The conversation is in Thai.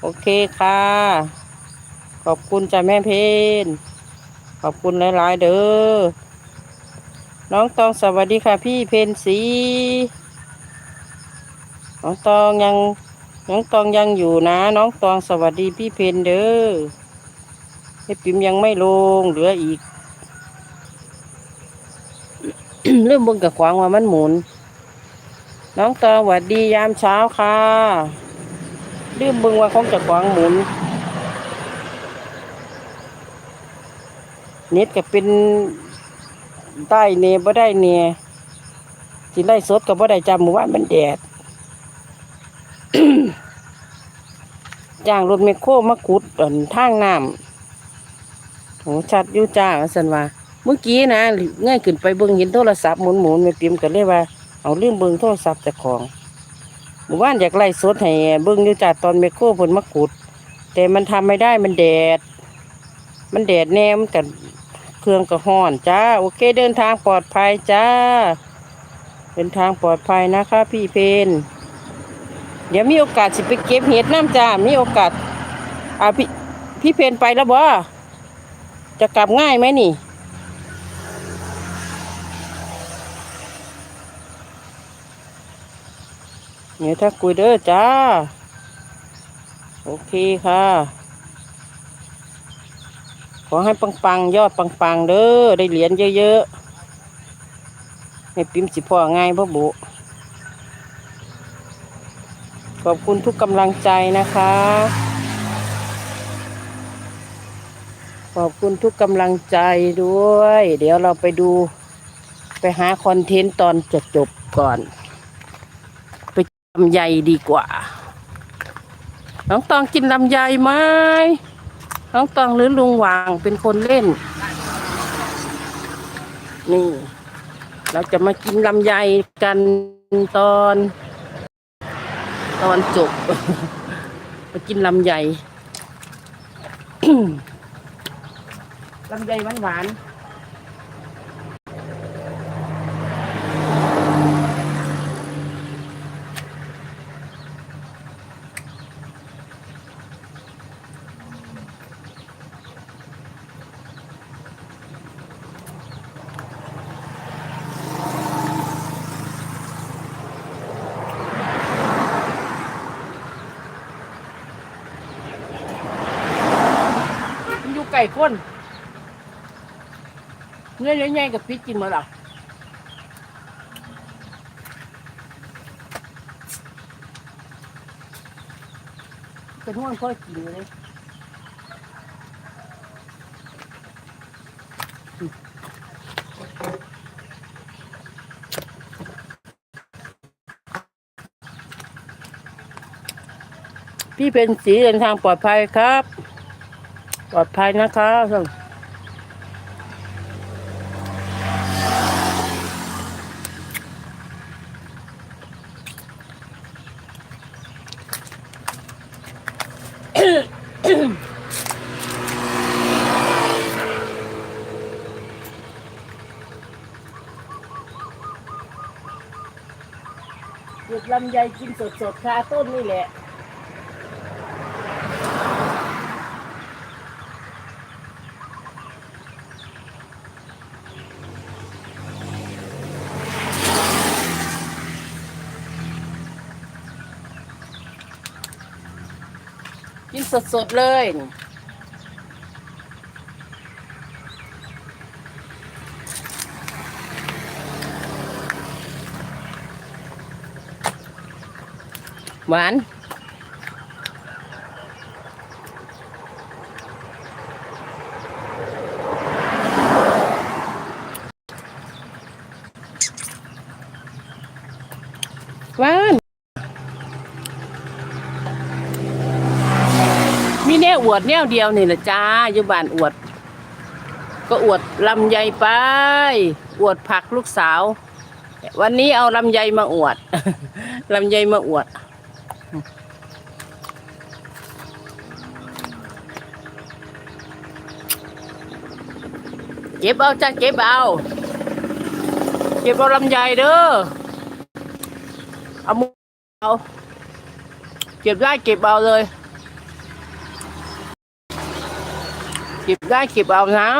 โอเคค่ะ ขอบคุณจ้าแม่เพนขอบคุณหลายๆเด้อ น้องตองสวัสดีค่ะ พี่เพนสี น้องตองยัง น้องตองยังอยู่นะ น้องตองสวัสดีพี่เพนเด้อไอ้ปิมยังไม่ลงเหลืออีก เริ่มบนกับขวางว่ามันหมุน น้องตองสวัสดียามเช้าค่ะ ลืมเบิ่งว่าของจะขวางหมุน เน็ตก็เป็นได้เนบ่ได้เนสิไล่สดก็บ่ได้จำหมู่บ้านมันแดดจ้างรถเมคโครมาขุดอันทางน้ำโหชัดอยู่จ้าว่าสันว่า เมื่อกี้นะง่ายขึ้นไปเบิ่งเห็นโทรศัพท์หมุนหมุนๆแม่ปิมก็เลยว่า เอาลืมเบิ่งโทรศัพท์จากของ มู่บ้านอยากไล่สดให้เบิ่งอยู่จ้าตอนเมโครเพิ่นมาขุดแต่มันทำไม่ได้มันแดด มันแดดแนมกันเครื่องก็ห้อนจ้า โอเคเดินทางปลอดภัยจ้า เดินทางปลอดภัยนะคะพี่เพนเดี๋ยวมีโอกาสสิไปเก็บเห็ดน้ำจ้ามีโอกาสอ่าพี่พี่เพนไปแล้วบ่จะกลับง่ายไหมนี่ เนี่ยถ้าคุยเด้อจ้า โอเคค่ะ ขอให้ปังๆ ยอดปังๆ เด้อ ได้เหรียญเยอะๆ ให้ปิมสิพ่อง่ายพ่อบุ ขอบคุณทุกกำลังใจนะคะ ขอบคุณทุกกำลังใจด้วย เดี๋ยวเราไปดู ไปหาคอนเทนต์ตอนจบจบก่อนำไยดีกว่า น้องตองกินลำไยไหมน้องตองหรือลุงวางเป็นคนเล่น นี่ เราจะมากินลำไยกันตอน ตอนจบ มากินลำไยลำไยหวานหวาน ๆมันอยู่ไก่ข้นเนื้อใหญ่ๆกับพริกกินมาหรอเป็นห่วงพ่อกินเลยพี่เป็นสีเดินทางปลอดภัยครับ ปลอดภัยนะครับหยุดลำไยกินสดๆคาต้นนี่แหละ กินสดๆเลยนี่หวานหวาน มีแนว อวดแนวเดียวนี่แหละจ้าอยู่บ้านอวด ก็อวดลำไยไป อวดผักลูกสาว วันนี้เอาลำไยมาอวดลำไยมาอวดเก็บเอาจ้าเก็บเอา เก็บเอาลำไยเด้อเอามือเอา เก็บได้เก็บเอาเลย เก็บได้เก็บเอานะ